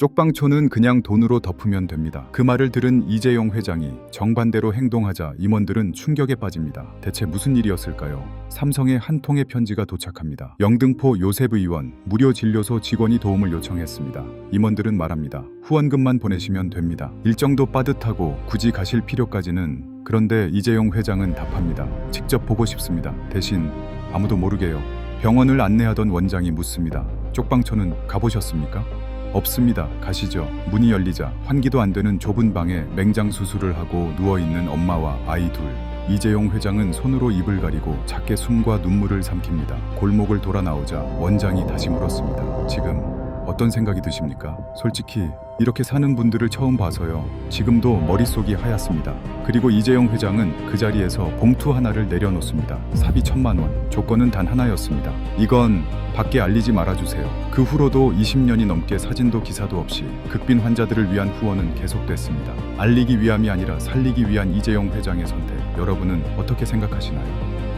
쪽방촌은 그냥 돈으로 덮으면 됩니다. 그 말을 들은 이재용 회장이 정반대로 행동하자 임원들은 충격에 빠집니다. 대체 무슨 일이었을까요? 삼성의 한 통의 편지가 도착합니다. 영등포 요셉 의원 무료 진료소 직원이 도움을 요청했습니다. 임원들은 말합니다. 후원금만 보내시면 됩니다. 일정도 빠듯하고 굳이 가실 필요까지는 그런데 이재용 회장은 답합니다. 직접 보고 싶습니다. 대신 아무도 모르게요. 병원을 안내하던 원장이 묻습니다. 쪽방촌은 가보셨습니까? 없습니다. 가시죠. 문이 열리자 환기도 안 되는 좁은 방에 맹장 수술을 하고 누워 있는 엄마와 아이 둘. 이재용 회장은 손으로 입을 가리고 작게 숨과 눈물을 삼킵니다. 골목을 돌아 나오자 원장이 다시 물었습니다. 지금 어떤 생각이 드십니까? 솔직히 이렇게 사는 분들을 처음 봐서요. 지금도 머릿속이 하얗습니다. 그리고 이재용 회장은 그 자리에서 봉투 하나를 내려놓습니다. 사비 천만 원. 조건은 단 하나였습니다. 이건 밖에 알리지 말아주세요. 그 후로도 20년이 넘게 사진도 기사도 없이 극빈 환자들을 위한 후원은 계속됐습니다. 알리기 위함이 아니라 살리기 위한 이재용 회장의 선택. 여러분은 어떻게 생각하시나요?